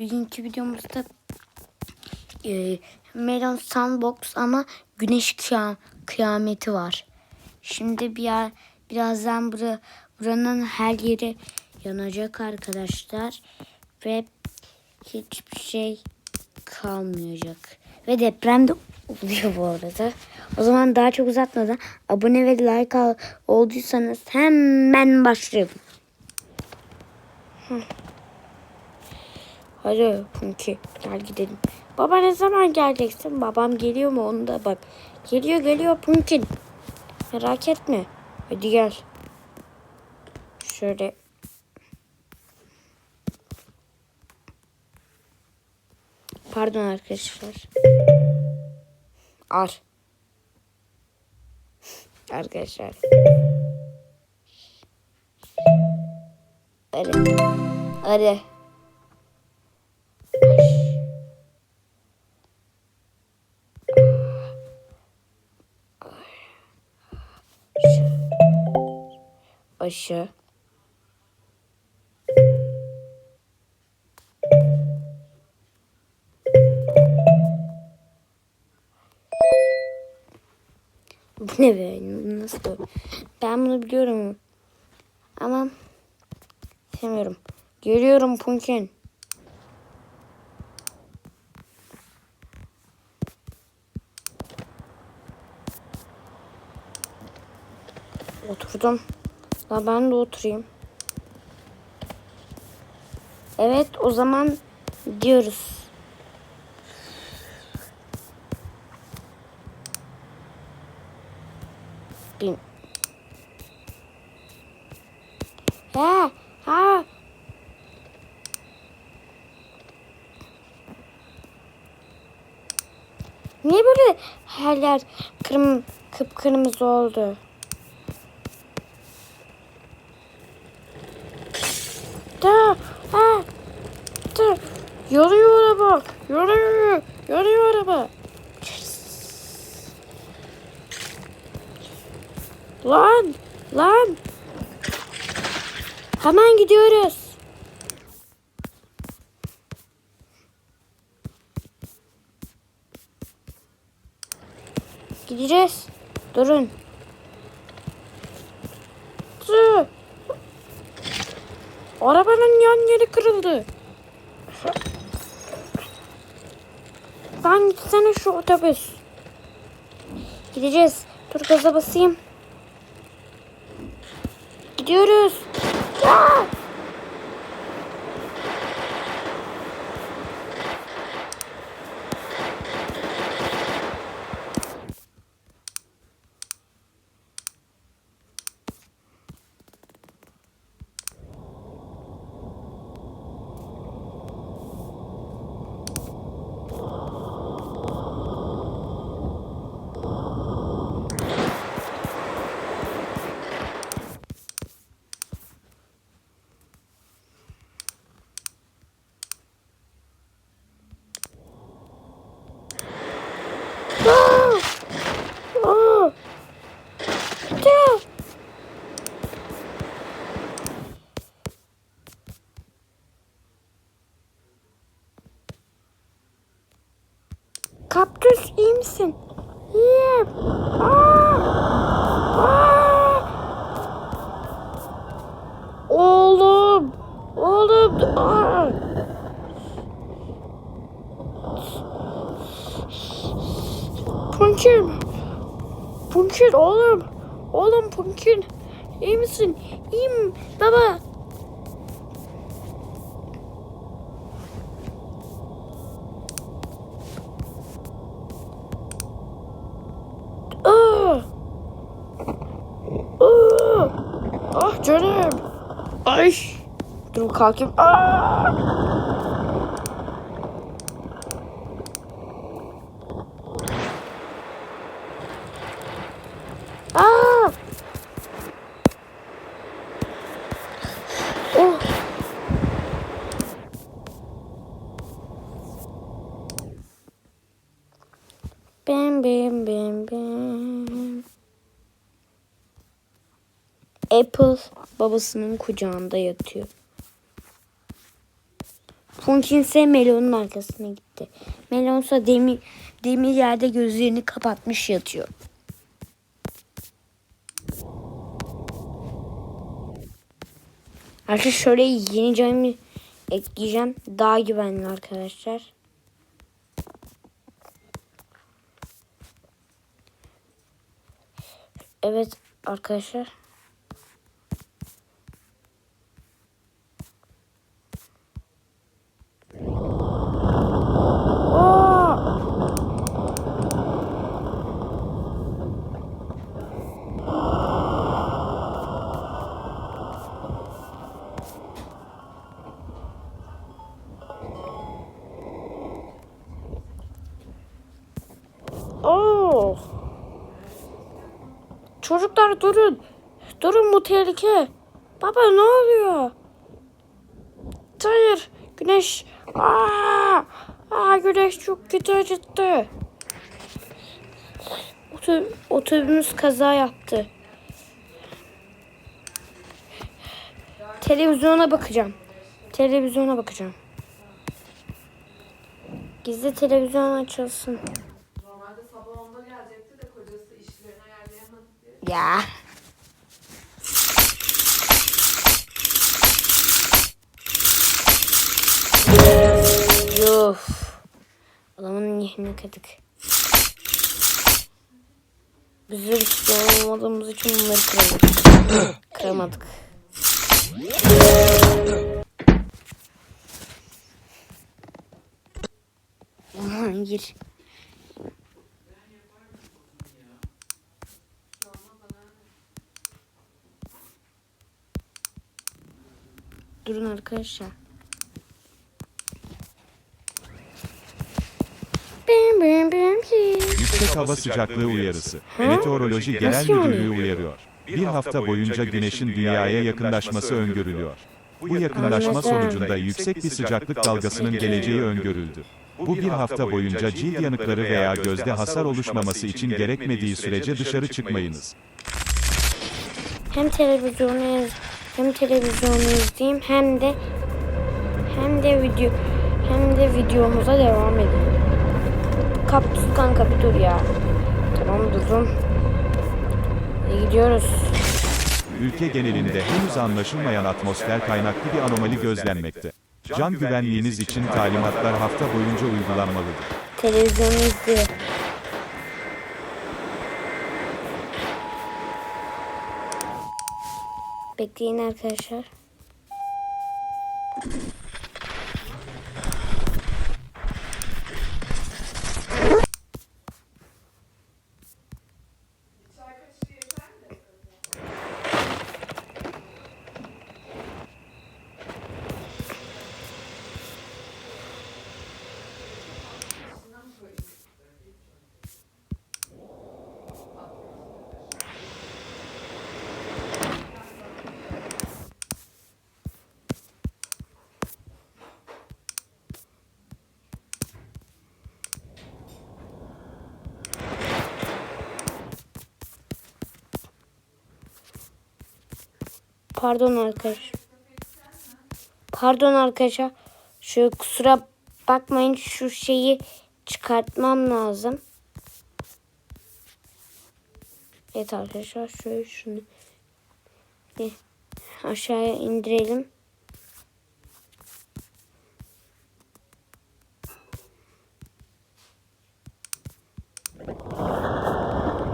Bugünkü videomuzda e, Melon Sandbox ama güneş kıyam, kıyameti var. Şimdi bir yer, birazdan bura, buranın her yeri yanacak arkadaşlar. Ve hiçbir şey kalmayacak. Ve deprem de oluyor bu arada. O zaman daha çok uzatmadan abone ve like al, olduysanız hemen başlayalım. Hadi Punki gel gidelim. Baba ne zaman geleceksin? Babam geliyor mu onu da bak. Geliyor geliyor Punkin. Merak etme. Hadi gel. Şöyle. Pardon arkadaşlar. Ar. Arkadaşlar. Arı. Arı. Aşı. Ne be? Nasıl? Ben bunu biliyorum. Ama sevmiyorum. Geliyorum Punkin. Oturdum. La ben de oturayım. Evet o zaman diyoruz. Bin. Ha, ha. Niye böyle her yer kırm kıpkırmızı oldu? Da, ha, da. Yanıyor araba. Yanıyor. Yanıyor araba. Lan, lan. Hemen gidiyoruz. Gideceğiz. Durun. Dur. Arabanın yan yeri kırıldı. Lan gitsene şu otobüs. Gideceğiz. Dur gaza basayım. Gidiyoruz. Aa! Aa! Aa! Aa! Kaktüs iyi misin? İyiyim. Aa! Aa! Oğlum. Oğlum. Aa! Pumpkin. Pumpkin oğlum. Oğlum Pumpkin. İyi misin? İyiyim baba. Aa! Aa! Ah canım. Ay. Dur kalkayım. Aa! Aa! Oh. Bim bim bim bim. Apple babasının kucağında yatıyor. Punkin ise Melon'un arkasına gitti. Melon ise demir, demir yerde gözlerini kapatmış yatıyor. Arkadaşlar şöyle yeni camı ekleyeceğim. Daha güvenli arkadaşlar. Evet arkadaşlar. Oo! Oo! Çocuklar durun. Durun bu tehlike. Baba ne oluyor? Hayır. Güneş. Aa! Aa güneş çok kötü acıttı. Otobüs, otobüs kaza yaptı. Televizyona bakacağım. Televizyona bakacağım. Gizli televizyon açılsın. Normalde sabah 10'da gelecekti de kocası işlerini ayarlayamadı diye. Ya. Yuf. Adamın yerini kırdık. Biz de bir olmadığımız için bunları kıramadık. kıramadık. Aman gir. Durun arkadaşlar. Bim bim bim. Yüksek hava sıcaklığı uyarısı. Ha? Meteoroloji Genel Nasıl yani? Müdürlüğü uyarıyor. Bir hafta boyunca güneşin dünyaya yakınlaşması öngörülüyor. Bu yakınlaşma Anladım. sonucunda yüksek bir sıcaklık dalgasının geleceği öngörüldü. Bu bir hafta boyunca cilt yanıkları veya gözde hasar oluşmaması için gerekmediği sürece dışarı çıkmayınız. Hem televizyonu iz- hem televizyonu izleyeyim hem de hem de video hem de videomuza devam edelim. Kaptüs kanka bir dur ya. Tamam durdum. Gidiyoruz. Ülke genelinde henüz anlaşılmayan atmosfer kaynaklı bir anomali gözlenmekte. Can güvenliğiniz için talimatlar hafta boyunca uygulanmalıdır. Televizyonu izliyor. Bekleyin arkadaşlar. Pardon arkadaş. Pardon arkadaşlar. Şu kusura bakmayın şu şeyi çıkartmam lazım. Evet arkadaşlar şöyle şunu aşağıya indirelim.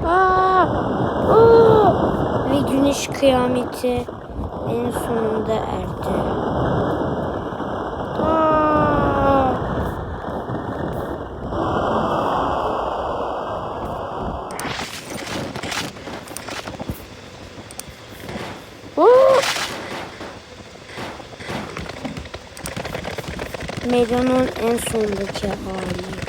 Aa! Aa! Ve güneş kıyameti en sonunda erdi. Aa! Oo! Medanın en sondaki hali.